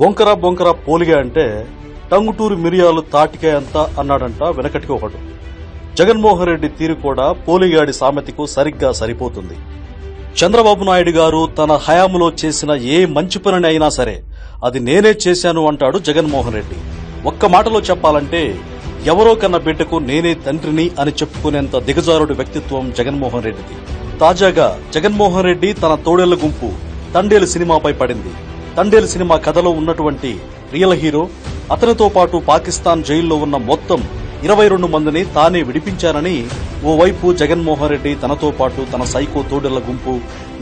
బొంకర బొంకర పోలిగా అంటే టంగుటూరు మిరియాలు తాటికాయ అంత అన్నాడంట వెనకటికి ఒకడు. జగన్మోహన్ రెడ్డి తీరు కూడా పోలిగాడి సామెతకు సరిగ్గా సరిపోతుంది. చంద్రబాబు నాయుడు గారు తన హయాంలో చేసిన ఏ మంచి పనిని అయినా సరే అది నేనే చేశాను అంటాడు జగన్మోహన్ రెడ్డి. ఒక్క మాటలో చెప్పాలంటే ఎవరో కన్న బిడ్డకు నేనే తండ్రిని అని చెప్పుకునేంత దిగజారుడు వ్యక్తిత్వం జగన్మోహన్ రెడ్డిది. తాజాగా జగన్మోహన్ రెడ్డి తన తోడేళ్ళ గుంపు తండేలు సినిమాపై పడింది. తండేలు సినిమా కథలో ఉన్నటువంటి రియల్ హీరో అతనితో పాటు పాకిస్తాన్ జైల్లో ఉన్న మొత్తం ఇరవై రెండు మందిని తానే విడిపించానని ఓవైపు జగన్మోహన్ రెడ్డి తనతో పాటు తన సైకో తోడేళ్ళ గుంపు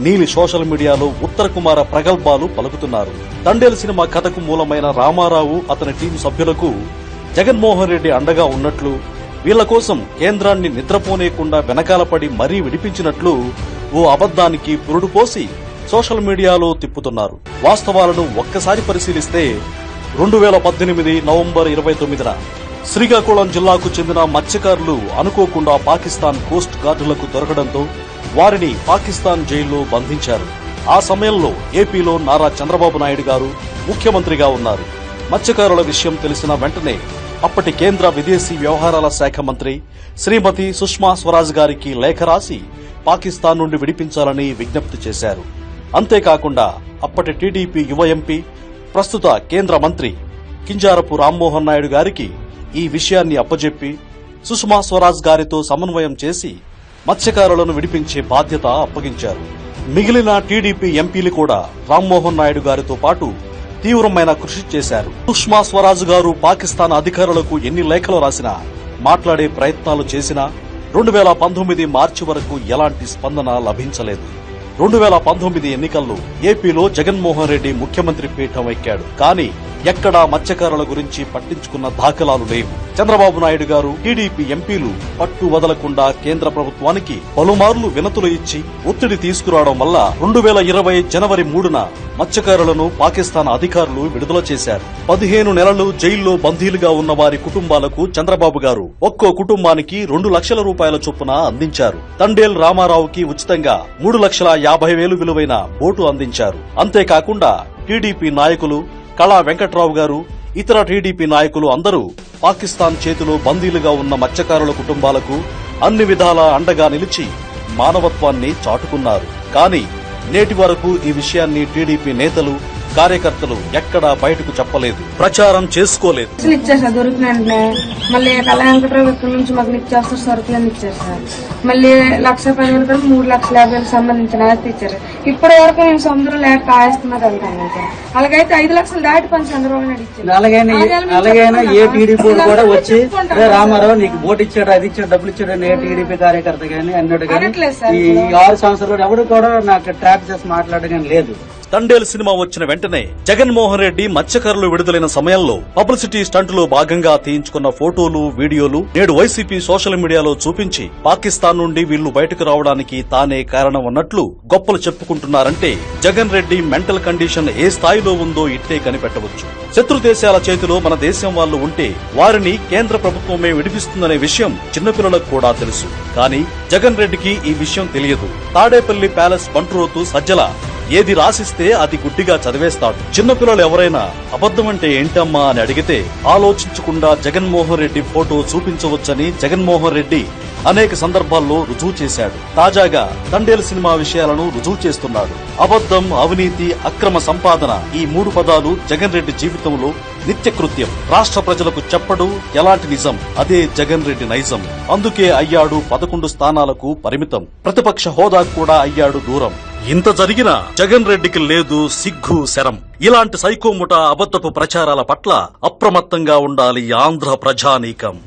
నీలి సోషల్ మీడియాలో ఉత్తర కుమార ప్రగల్భాలు పలుకుతున్నారు. తండేలు సినిమా కథకు మూలమైన రామారావు అతని టీం సభ్యులకు జగన్మోహన్ రెడ్డి అండగా ఉన్నట్లు వీళ్ళ కోసం కేంద్రాన్ని నిద్రపోనేయకుండా వెనకాల పడి మరీ విడిపించినట్లు ఓ అబద్ధానికి పురుడు పోసి సోషల్ మీడియాలో తిప్పుతున్నారు. వాస్తవాలను ఒక్కసారి పరిశీలిస్తే రెండు వేల పద్దెనిమిది నవంబర్ ఇరవై తొమ్మిదిన శ్రీకాకుళం జిల్లాకు చెందిన మత్స్యకారులు అనుకోకుండా పాకిస్తాన్ కోస్ట్ గార్డులకు దొరకడంతో వారిని పాకిస్తాన్ జైల్లో బంధించారు. ఆ సమయంలో ఏపీలో నారా చంద్రబాబు నాయుడు గారు ముఖ్యమంత్రిగా ఉన్నారు. మత్స్యకారుల విషయం తెలిసిన వెంటనే అప్పటి కేంద్ర విదేశీ వ్యవహారాల శాఖ మంత్రి శ్రీమతి సుష్మా స్వరాజ్ గారికి లేఖ రాసి పాకిస్తాన్ నుండి విడిపించాలని విజ్ఞప్తి చేశారు. అంతేకాకుండా అప్పటి టీడీపీ యువ ఎంపీ ప్రస్తుత కేంద్ర మంత్రి కింజారపు రామ్మోహన్ నాయుడు గారికి ఈ విషయాన్ని అప్పజెప్పి సుష్మా స్వరాజ్ గారితో సమన్వయం చేసి మత్స్యకారులను విడిపించే బాధ్యత అప్పగించారు. మిగిలిన టీడీపీ ఎంపీలు కూడా రామ్మోహన్ నాయుడు గారితో పాటు తీవ్రమైన కృషి చేశారు. సుష్మా స్వరాజ్ గారు పాకిస్తాన్ అధికారులకు ఎన్ని లేఖలు రాసినా మాట్లాడే ప్రయత్నాలు చేసినా రెండు వేల పంతొమ్మిది మార్చి వరకు ఎలాంటి స్పందన లభించలేదు. రెండు వేల పంతొమ్మిది ఎన్నికల్లో ఏపీలో జగన్మోహన్ రెడ్డి ముఖ్యమంత్రి పీఠం ఎక్కాడు. కానీ ఎక్కడా మత్స్యకారుల గురించి పట్టించుకున్న దాఖలాలు లేవు. చంద్రబాబు నాయుడు గారు టీడీపీ ఎంపీలు పట్టు వదలకుండా కేంద్ర ప్రభుత్వానికి పలుమార్లు వినతులు ఇచ్చి ఒత్తిడి తీసుకురావడం వల్ల రెండు వేల ఇరవై జనవరి మూడున మత్స్యకారులను పాకిస్తాన్ అధికారులు విడుదల చేశారు. పదిహేను నెలలు జైల్లో బందీలుగా ఉన్న వారి కుటుంబాలకు చంద్రబాబు గారు ఒక్కో కుటుంబానికి రెండు లక్షల రూపాయల చొప్పున అందించారు. తండేల్ రామారావుకి ఉచితంగా మూడు లక్షల యాభై వేలు విలువైన బోటు అందించారు. అంతేకాకుండా టీడీపీ నాయకులు కళా వెంకట్రావు గారు ఇతర టీడీపీ నాయకులు అందరూ పాకిస్తాన్ చేతిలో బందీలుగా ఉన్న మత్స్యకారుల కుటుంబాలకు అన్ని విధాలా అండగా నిలిచి మానవత్వాన్ని చాటుకున్నారు. కానీ నేటి వరకు ఈ విషయాన్ని టీడీపీ నేతలు కార్యకర్తలు ఎక్కడా బయటకు చెప్పలేదు ప్రచారం చేసుకోలేదు. దొరికిన వెంటనే మళ్ళీ కళ్యాణ వెంకటరావు ఇక్కడ నుంచి మాకు ఇచ్చేస్తారు సరుకులను ఇచ్చేసారు మళ్ళీ లక్ష పదివేలు కూడా మూడు లక్షల యాభై వేలకు సంబంధించిన ఆస్తి ఇచ్చారు. ఇప్పటి వరకు మేము సముద్రం లేక కాయిస్తున్నది వెళ్తాను సార్ అలాగైతే ఐదు లక్షలు దాటి పని చంద్రబాబు నాయుడు ఇచ్చారు. అలాగైనా అలాగైనా ఏ టీడీపీ కూడా వచ్చి "రే రామారావు నీకు ఓటు ఇచ్చాడు అది ఇచ్చాడు డబ్బులు ఇచ్చాడు అని ఏ టీడీపీ కార్యకర్త గానీ అన్నాడు కానీ సార్ ఈ ఆరు సంవత్సరాలు ఎవడు కూడా నాకు ట్రాప్ చేసి మాట్లాడడం లేదు. తండేల్ సినిమా వచ్చిన వెంటనే జగన్మోహన్ రెడ్డి మత్స్యకారులు విడుదలైన సమయంలో పబ్లిసిటీ స్టంట్లో భాగంగా తీయించుకున్న ఫోటోలు వీడియోలు నేడు వైసీపీ సోషల్ మీడియాలో చూపించి పాకిస్తాన్ నుండి వీళ్ళు బయటకు రావడానికి తానే కారణం అన్నట్లు గొప్పలు చెప్పుకుంటున్నారంటే జగన్ రెడ్డి మెంటల్ కండిషన్ ఏ స్థాయిలో ఉందో ఇట్టే కనిపెట్టవచ్చు. శత్రు దేశాల చేతిలో మన దేశం వాళ్ళు ఉంటే వారిని కేంద్ర ప్రభుత్వమే విడిపిస్తుందనే విషయం చిన్నపిల్లలకు కూడా తెలుసు. కానీ జగన్ రెడ్డికి ఈ విషయం తెలియదు. తాడేపల్లి ప్యాలెస్ బంట్రోతు సజ్జల ఏది రాసిస్తే అది గుడ్డిగా చదివేస్తాడు. చిన్నపిల్లలు ఎవరైనా అబద్ధమంటే ఏంటమ్మా అని అడిగితే ఆలోచించకుండా జగన్మోహన్ రెడ్డి ఫోటో చూపించవచ్చని జగన్మోహన్ రెడ్డి అనేక సందర్భాల్లో రుజువు చేశాడు. తాజాగా తండేలు సినిమా విషయాలను రుజువు చేస్తున్నాడు. అబద్ధం అవినీతి అక్రమ సంపాదన ఈ మూడు పదాలు జగన్ రెడ్డి జీవితంలో నిత్యకృత్యం. రాష్ట్ర ప్రజలకు చెప్పడు ఎలాంటి నిజం? అదే జగన్ రెడ్డి నైజం. అందుకే అయ్యాడు పదకొండు స్థానాలకు పరిమితం. ప్రతిపక్ష హోదా కూడా అయ్యాడు దూరం. ఇంత జరిగినా జగన్ రెడ్డికి లేదు సిగ్గు శరం. ఇలాంటి సైకోముఠ అబద్ధపు ప్రచారాల పట్ల అప్రమత్తంగా ఉండాలి ఆంధ్ర ప్రజానీకం.